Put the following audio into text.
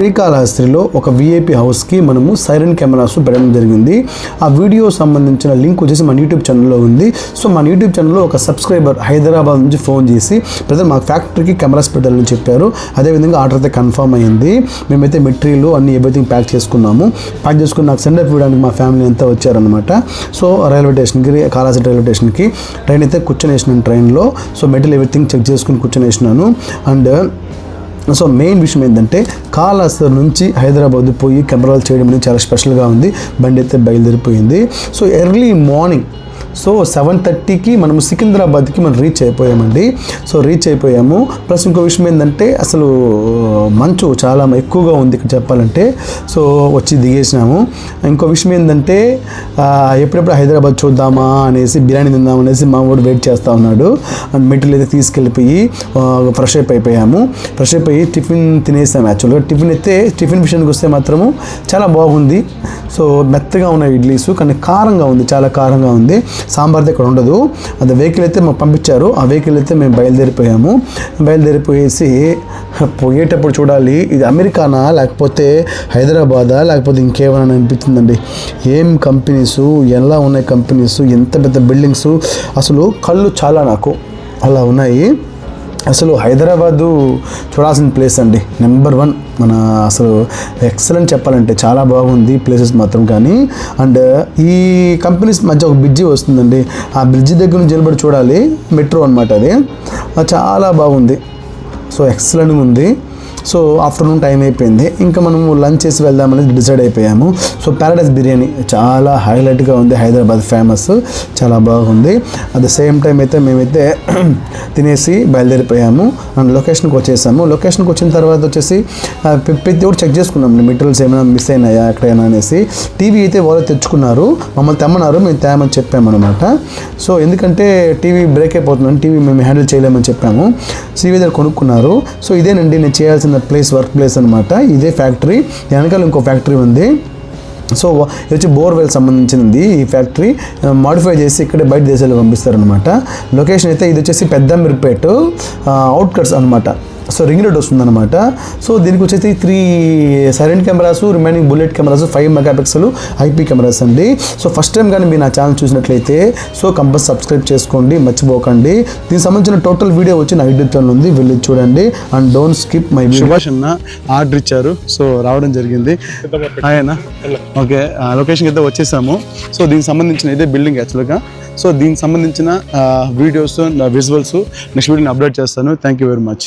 శ్రీకాళహస్తిలో ఒక విఐపి హౌస్కి మనము సైరన్ కెమెరాస్ పెట్టడం జరిగింది. ఆ వీడియో సంబంధించిన లింక్ వచ్చేసి మన యూట్యూబ్ ఛానల్లో ఉంది. సో మన యూట్యూబ్ ఛానల్లో ఒక సబ్స్క్రైబర్ హైదరాబాద్ నుంచి ఫోన్ చేసి ప్రజలు మా ఫ్యాక్టరీకి కెమెరాస్ పెట్టాలని చెప్పారు. అదేవిధంగా ఆర్డర్ అయితే కన్ఫర్మ్ అయింది. మేమైతే మెటీరియల్ అన్ని ఎవ్రీథింగ్ ప్యాక్ చేసుకున్నాము. ప్యాక్ చేసుకుని నాకు సెండ్ ఆఫ్ ఇవ్వడానికి మా ఫ్యామిలీ అంతా వచ్చారనమాట సో రైల్వే స్టేషన్కి కాళహస్తి రైల్వే స్టేషన్కి ట్రైన్ అయితే కూర్చొని వేసినాను ట్రైన్లో. సో మెటీరియల్ ఎవ్రీథింగ్ చెక్ చేసుకుని కూర్చొని వేసినాను అండ్ సో మెయిన్ విషయం ఏంటంటే కాళహస్తి నుంచి హైదరాబాద్ పోయి కెమెరాలు చేయడం అనేది చాలా స్పెషల్గా ఉంది. బండి అయితే బయలుదేరిపోయింది. So early morning so seven థర్టీకి మనము సికింద్రాబాద్కి మనం రీచ్ అయిపోయామండి. సో రీచ్ అయిపోయాము. ప్లస్ ఇంకో విషయం ఏంటంటే అసలు uh, మంచు చాలా ఎక్కువగా ఉంది ఇక్కడ చెప్పాలంటే. సో వచ్చి దిగేసినాము. ఇంకో విషయం ఏంటంటే uh, ఎప్పుడెప్పుడు హైదరాబాద్ చూద్దామా అనేసి బిర్యానీ తిందాం అనేసి మా వాడు వెయిట్ చేస్తూ ఉన్నాడు. అండ్ మెటీరియల్ అయితే తీసుకెళ్ళిపోయి uh, ఫ్రెష్ అప్ అయిపోయాము. ఫ్రెష్ అప్ అయ్యి టిఫిన్ తినేసాము యాక్చువల్గా టిఫిన్ అయితే టిఫిన్ విషయానికి వస్తే మాత్రము చాలా బాగుంది. సో మెత్తగా ఉన్నాయి ఇడ్లీస్ కానీ కారంగా ఉంది చాలా కారంగా ఉంది. సాంబార్ది ఇక్కడ ఉండదు. అది వెహికల్ అయితే మాకు పంపించారు. ఆ వెహికల్ అయితే మేము బయలుదేరిపోయాము. బయలుదేరిపోయేసి పోయేటప్పుడు చూడాలి ఇది అమెరికానా లేకపోతే హైదరాబాదా లేకపోతే ఇంకేమైనా అనిపిస్తుందండి. ఏం కంపెనీస్ ఎలా ఉన్నాయి కంపెనీస్ ఎంత పెద్ద బిల్డింగ్స్ అసలు కళ్ళు చాలా నాకు. అలా ఉన్నాయి. అసలు హైదరాబాదు చూడాల్సిన ప్లేస్ అండి. నెంబర్ వన్ మన అసలు ఎక్సలెంట్ చెప్పాలంటే చాలా బాగుంది ప్లేసెస్ మాత్రం కానీ. అండ్ ఈ కంపెనీస్ మధ్య ఒక బ్రిడ్జి వస్తుందండి. ఆ బ్రిడ్జి దగ్గర నుంచి నిలబడి చూడాలి. మెట్రో అనమాట అది. చాలా బాగుంది. సో ఎక్సలెంట్గా ఉంది. సో ఆఫ్టర్నూన్ టైం అయిపోయింది. ఇంకా మనము లంచ్ చేసి వెళ్దామని డిసైడ్ అయిపోయాము. సో ప్యారడైస్ బిర్యానీ చాలా హైలైట్గా ఉంది. హైదరాబాద్ ఫేమస్. చాలా బాగుంది. అట్ ద సేమ్ టైం అయితే మేమైతే తినేసి బయలుదేరిపోయాము. అండ్ లొకేషన్కి వచ్చేసాము. లొకేషన్కి వచ్చిన తర్వాత వచ్చేసి ఆ, ప్ర- ప్రతి ఒక్కటి చెక్ చేసుకున్నాం. మెటీరియల్స్ ఏమైనా మిస్ అయినాయా ఎక్కడైనా అనేసి. టీవీ అయితే వాళ్ళు తెచ్చుకున్నారు. మమ్మల్ని తెమ్మన్నారు. మేము తేమని చెప్పామన్నమాట. సో ఎందుకంటే టీవీ బ్రేక్ అయిపోతుందని టీవీ మేము హ్యాండిల్ చేయలేమని చెప్పాము. సివి దగ్గర కొనుక్కున్నారు. సో ఇదేనండి నేను చేయాల్సిన ప్లేస్ వర్క్ ప్లేస్ అనమాట ఇదే ఫ్యాక్టరీ వెనకాల ఇంకో ఫ్యాక్టరీ ఉంది. సో ఇది వచ్చి బోర్వెల్ సంబంధించింది ఈ ఫ్యాక్టరీ మాడిఫై చేసి ఇక్కడే బయట దేశాలకు పంపిస్తారనమాట లొకేషన్ అయితే ఇది వచ్చేసి పెద్దంబిరిపేట అవుట్కట్స్ అనమాట సో రింగ్ రోడ్ వస్తుందన్నమాట. సో దీనికి వచ్చేసి three silent cameras remaining bullet cameras five mega pixel IP cameras అండి. సో ఫస్ట్ టైం కానీ మీరు నా ఛానల్ చూసినట్లయితే సో కంపల్స్ సబ్స్క్రైబ్ చేసుకోండి మర్చిపోకండి. దీనికి సంబంధించిన టోటల్ వీడియో వచ్చి నా యూట్యూబ్ ఉంది వెళ్ళి చూడండి. And don't skip my Subhash అన్న ఆర్డర్ ఇచ్చారు సో రావడం జరిగింది. ఆయన ఓకే లొకేషన్కి అయితే వచ్చేసాము. సో దీనికి సంబంధించిన ఇదే బిల్డింగ్ యాక్చువల్గా సో దీనికి సంబంధించిన వీడియోస్ విజువల్స్ నెక్స్ట్ వీడియోని అప్లోడ్ చేస్తాను. Thank you very much